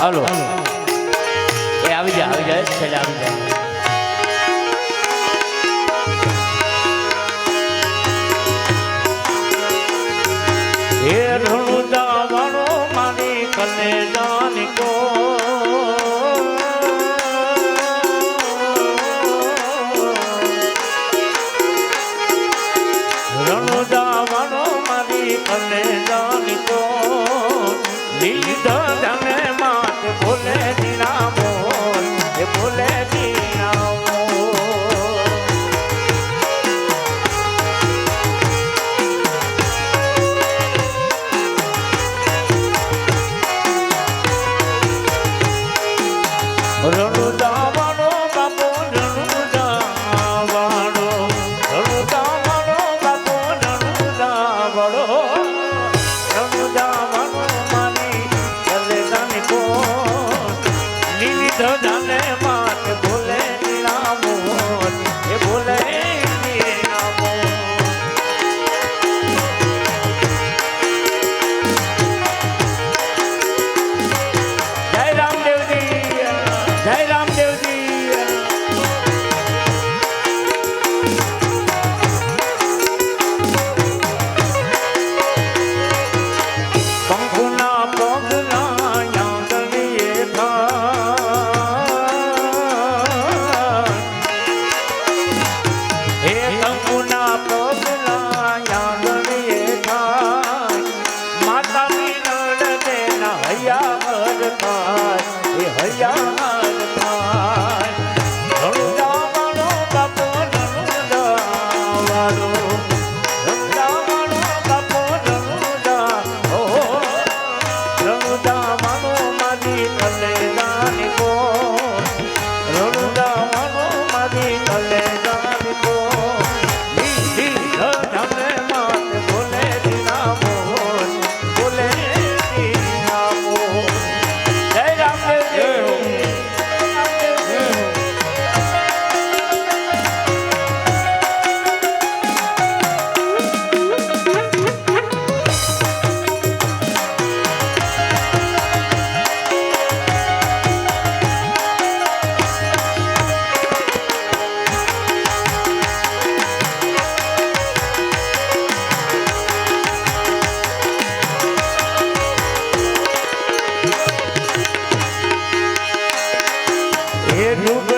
Hello. એ આવી જાય આવી જાય છેલ્લે આવી જાય હે રણુદા વાળો મારી કને જાનકો રણુદા લીધા જાને ভোলে 哎呀。रूप